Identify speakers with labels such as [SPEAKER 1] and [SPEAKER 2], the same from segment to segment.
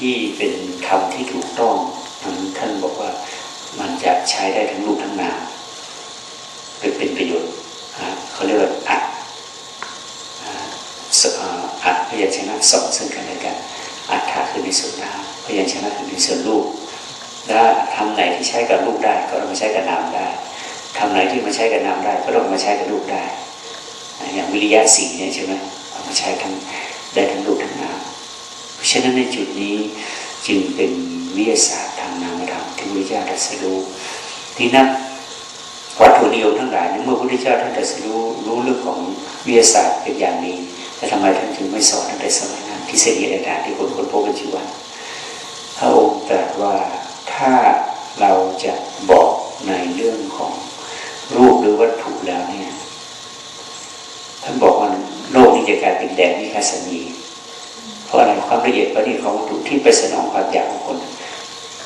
[SPEAKER 1] ที่เป็นคำที่ถูกต้องท่านบอกว่ามันจะใช้ได้ทั้งลูกทั้งนามเป็นเป็นประโยชน์เขาเรียกว่าอัดอัดพยัญชนะสองซึ่งกันและกันอัดถาคือในส่วนนามพยัญชนะคือในส่วนลูกและทำไหนที่ใช้กับลูกได้ก็เอามาใช้กับนามได้ทำไหนที่มาใช้กับนามได้ก็ต้องมาใช้กับลูกได้ อย่างวิริยะสีเนี่ยใช่ไหมเอามาใช้ทั้งได้ทั้งลูกทั้งนาม ฉะนั้นในจุดนี้จึงเป็นวิทยาศาสตร์ทางนามธรรมที่พระพุทธเจ้าตรัสรู้ที่นักวัตถุนิยมทั้งหลายเมื่อพระพุทธเจ้าท่านตรัสรู้รู้เรื่องของวิทยาศาสตร์เป็นอย่างนี้แต่ทำไมท่านจึงไม่สอนตั้งแต่สมัยนั้นทฤษฎีต่างๆที่คนคนพบปัจจุบันพระองค์ตรัสว่าถ้าเราจะบอกในเรื่องของรูปหรือวัตถุแล้วเนี่ยท่านบอกว่าโลกนี้จะกลายเป็นแดนวิคาสนี เพราะอะไรความละเอียดประณีตของวัตถุที่ไปสนองความอยากของคน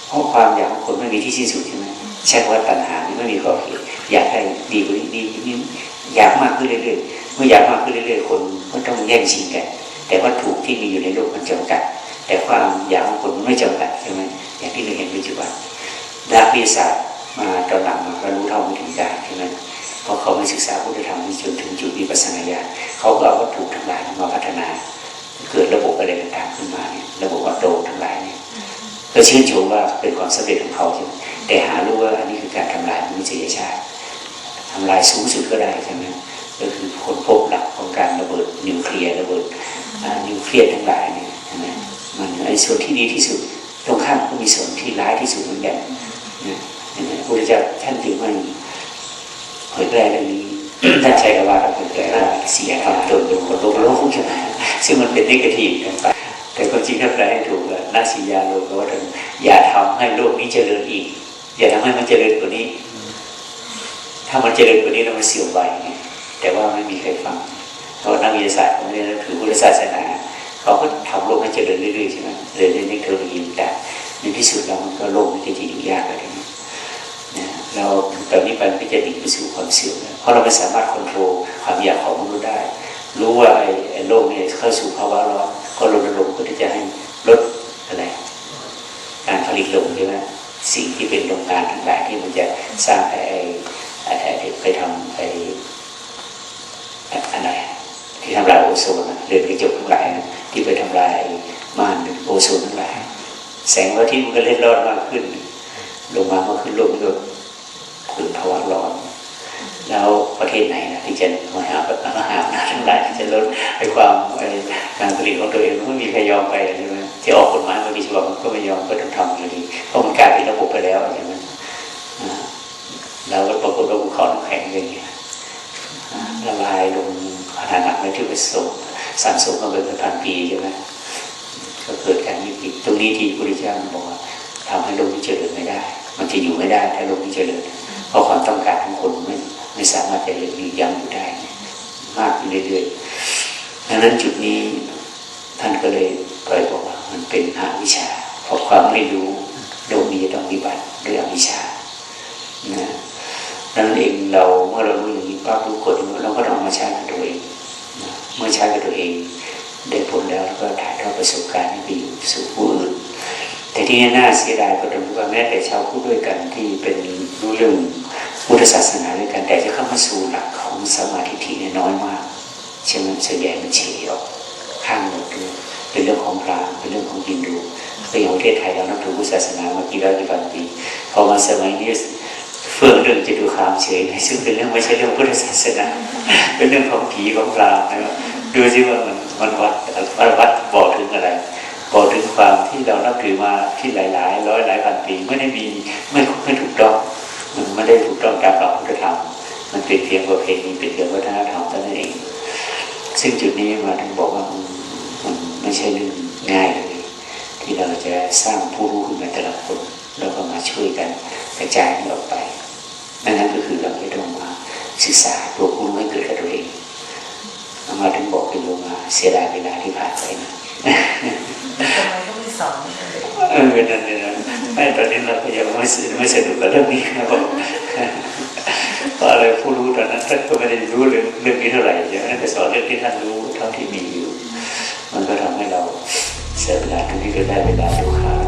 [SPEAKER 1] เพราะความอยากของคนไม่มีที่สิ้นสุดใช่ไหมใช่ว่าตัณหาไม่มีขอบเขตอยากให้ดีกว่านี้ดีกว่านี้อยากมากขึ้นเรื่อยๆเมื่ออยากมากขึ้นเรื่อยๆคนก็ต้องแย่งชิงกันแต่วัตถุที่มีอยู่ในโลกมันจำกัด แต่ความอยากของคนมันไม่จำกัดใช่ไหมอย่างที่เราเห็นปัจจุบันนักวิทยาศาสตร์มาตอนหลังมาก็รู้เท่าไม่ถึงการใช่ไหมเพราะเขาไม่ศึกษาพุทธธรรมจนถึงจุดวิปัสสนาญาณเขาก็เอาวัตถุทั้งหลายมาพัฒนา เกิดระบบอะไรต่างๆขึ้นมาเนี่ยระบบวัดโดทั้งหลายเนี่ยก็ชื่นชมว่าเป็นความสำเร็จของเขาใช่ไหมแต่หารู้ว่าอันนี้คือการทำลายมนุษยชาติทำลายสูงสุดก็ได้ใช่ไหมก็คือคนพบหลักของการระเบิดนิวเคลียร์ระเบิดนิวเคลียร์ทั้งหลายเนี่ยใช่ไหมมันไอ้ส่วนที่ดีที่สุดตรงข้ามก็มีส่วนที่ร้ายที่สุดเหมือนกันนะเห็นไหมพระพุทธเจ้าท่านถึงไม่เผยแพร่เรื่องนี้ ท่านใช้คำว่าเผยแพร่ว่าเสียทำตนเป็นคนโลกโลกใช่ไหมซึ่งมันเป็นนิเกทีฟกันไปแต่ความจริงถ้าแปลให้ถูกอะนาสียาโลกว่าอย่าทำให้โลกนี้เจริญอีก อย่าทำให้มันเจริญกว่านี้ ถ้ามันเจริญกว่านี้แล้วมันเสื่อมไปแต่ว่าไม่มีใครฟังเพราะนักวิทยาศาสตร์เขาไม่ได้ถือพุทธศาสนาเขาก็ทำโลกให้เจริญเรื่อยๆใช่ไหมเรียนเรื่องเทคโนโลยีต่ในที่สุดแล้วมันก็โลกมันจะอยู่ยากอะไรนี้นะเราตอนนี้ไปมันก็จะหนีไปสู่ความเสื่อมแล้ว เพราะเราไม่สามารถควบคุมความอยากของมนุษย์ได้ รู้ว่าไอ้ไอโลกเนี่ยเข้าสู่ภาวะร้อนก็รณรงค์เพื่อที่จะให้ลดอะไรการผลิตลงใช่ไหมสิ่งที่เป็นโรงงานทั้งหลายที่มันจะสร้างไอ้ไอ้ไอ้ไอ้ไปทำไอ้อะไรที่ทำลายโอโซนเรือนกระจกทั้งหลายที่ไปทำลายม่านโอโซนทั้งหลาย แสงพระอาทิตย์มันก็เล่นรอดมากขึ้น ลงมามากขึ้นลกมันก็ ไปใช่ไหมที่ออกกฎหมายมามีฉบับมันก็ไม่ยอมก็ต้องทำอยู่ดีเพราะมันกลายเป็นระบบไปแล้วใช่ไหมอ่าแล้วก็ปรากฏว่าภูเขาน้ำแข็งเลยเนี่ยอ่าละลายลงขนาดหนักเลยที่ไปส่งสั่งสมมาเป็นพันปีใช่ไหมก็เกิดการวิกฤตตรงนี้ที่พระพุทธเจ้าบอกว่าทำให้โลกนี้เจริญไม่ได้ มันจะอยู่ไม่ได้ถ้าโลกนี้เจริญเพราะความต้องการของคนไม่ไม่สามารถจะยืนยั้งอยู่ได้ มากขึ้นเรื่อยๆดังนั้นจุดนี้ ก็เลยปล่อยบอกว่ามันเป็นอวิชชาเพราะความไม่รู้โลกนี้จะต้องวิบัติด้วยอวิชชานะดังนั้นเองเราเมื่อเรารู้อย่างนี้ปั๊บรู้กฎเราก็ต้องมาใช้กับตัวเองนะเมื่อใช้กับตัวเองได้ผลแล้วเราก็ถ่ายทอดประสบการณ์ไปอยู่สู่ผู้อื่นแต่ที่น่าเสียดายก็ตรงที่ว่าแม้แต่ชาวพุทธด้วยกันที่เป็นรู้เรื่องพุทธศาสนาด้วยกันแต่จะเข้ามาสู่หลักของสมาธิที่เนี่ยน้อยมากใช่ไหมส่วนใหญ่มันเฉยออกข้างหมดเลย เป็นเรื่องของพราหมณ์เป็นเรื่องของฮินดูก็อย่างประเทศไทยเรานับถือพุทธศาสนามากี่ร้อยกี่พันปีพอมาสมัยนี้เฟื่องเรื่องจะดูคามเฉยซึ่งเป็นเรื่องไม่ใช่เรื่องพุทธศาสนาเป็นเรื่องของผีของพราหมณ์นะครับดูสิว่ามันมันวัดวัดวัดบอกถึงอะไรบอกถึงความที่เรานับถือมาที่หลาย ๆ ร้อยหลายพันปีไม่ได้มีไม่ไม่ถูกต้องมันไม่ได้ถูกต้องตามหลักพุทธธรรมมันเป็นเพียงประเพณีเป็นเพียงวัฒนธรรมเท่านั้นเอง ซึ่งจุดนี้มาถึงบอกว่า ใช่เรื่องง่ายเลยที่เราจะสร้างผู้รู้ขึ้นมาแต่ละคนแล้วก็มาช่วยกันกระจายมันออกไปนั่นนั่นก็คือเราจะต้องมาศึกษาตัวผู้รู้ให้เกิดกับตัวเองเอามาถึงบอกเป็นโยมมาเสียดายเวลาที่ผ่านไปนะ
[SPEAKER 2] ทำไมก็ไม่สอนให้เด็ก
[SPEAKER 1] เออนั่นเลยนะแม่ตอนนี้เราก็ยังไม่สไม่สนุกกับเรื่องนี้นะผมเพราะอะไรผู้รู้ตอนนั้น ท่านก็ไม่ได้รู้เรื่องเรื่องนี้เท่าไหร่ใช่ไหมแต่สอนเรื่องที่ท่านรู้เท่าที่มีอยู่ มันก็ทำให้เราเสียเวลาตรงนี้ก็ได้เวลาด้ว